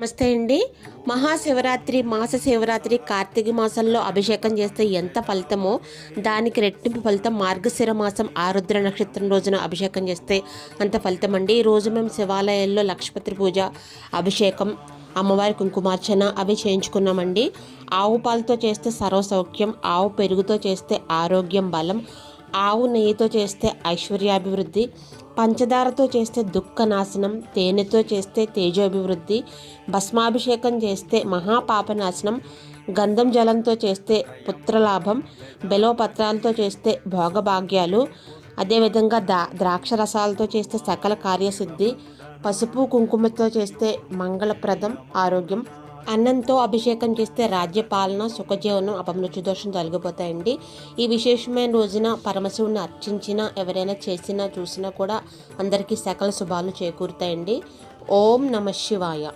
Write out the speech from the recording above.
నమస్తే అండి. మహాశివరాత్రి మాస శివరాత్రి కార్తీక మాసంలో అభిషేకం చేస్తే ఎంత ఫలితమో దానికి రెట్టింపు ఫలితం మార్గశిర మాసం ఆరుద్ర నక్షత్రం రోజున అభిషేకం చేస్తే అంత ఫలితం అండి ఈ రోజు మేము శివాలయాల్లో లక్ష్మీపతి పూజ అభిషేకం అమ్మవారి కుంకుమార్చన అవి చేయించుకున్నామండి. ఆవు పాలతో చేస్తే సర్వసౌఖ్యం ఆవు పెరుగుతో చేస్తే ఆరోగ్యం బలం ఆవు నెయ్యితో చేస్తే ఐశ్వర్యాభివృద్ధి పంచదారతో చేస్తే దుఃఖ నాశనం తేనెతో చేస్తే తేజోభివృద్ధి భస్మాభిషేకం చేస్తే మహాపాపనాశనం గంధం జలంతో చేస్తే పుత్రలాభం బెలవపత్రాలతో చేస్తే భోగభాగ్యాలు అదేవిధంగా దా ద్రాక్ష రసాలతో చేస్తే సకల కార్యసిద్ధి పసుపు కుంకుమతో చేస్తే మంగళప్రదం ఆరోగ్యం అన్నంతో అభిషేకం చేస్తే రాజ్యపాలన సుఖజీవనం అపమృత్యు దోషం తొలగిపోతాయండి. ఈ విశేషమైన రోజున పరమశివుని అర్చించినా ఎవరైనా చేసినా చూసినా కూడా అందరికీ సకల శుభాలు చేకూరుతాయండి. ఓం నమ శివాయ.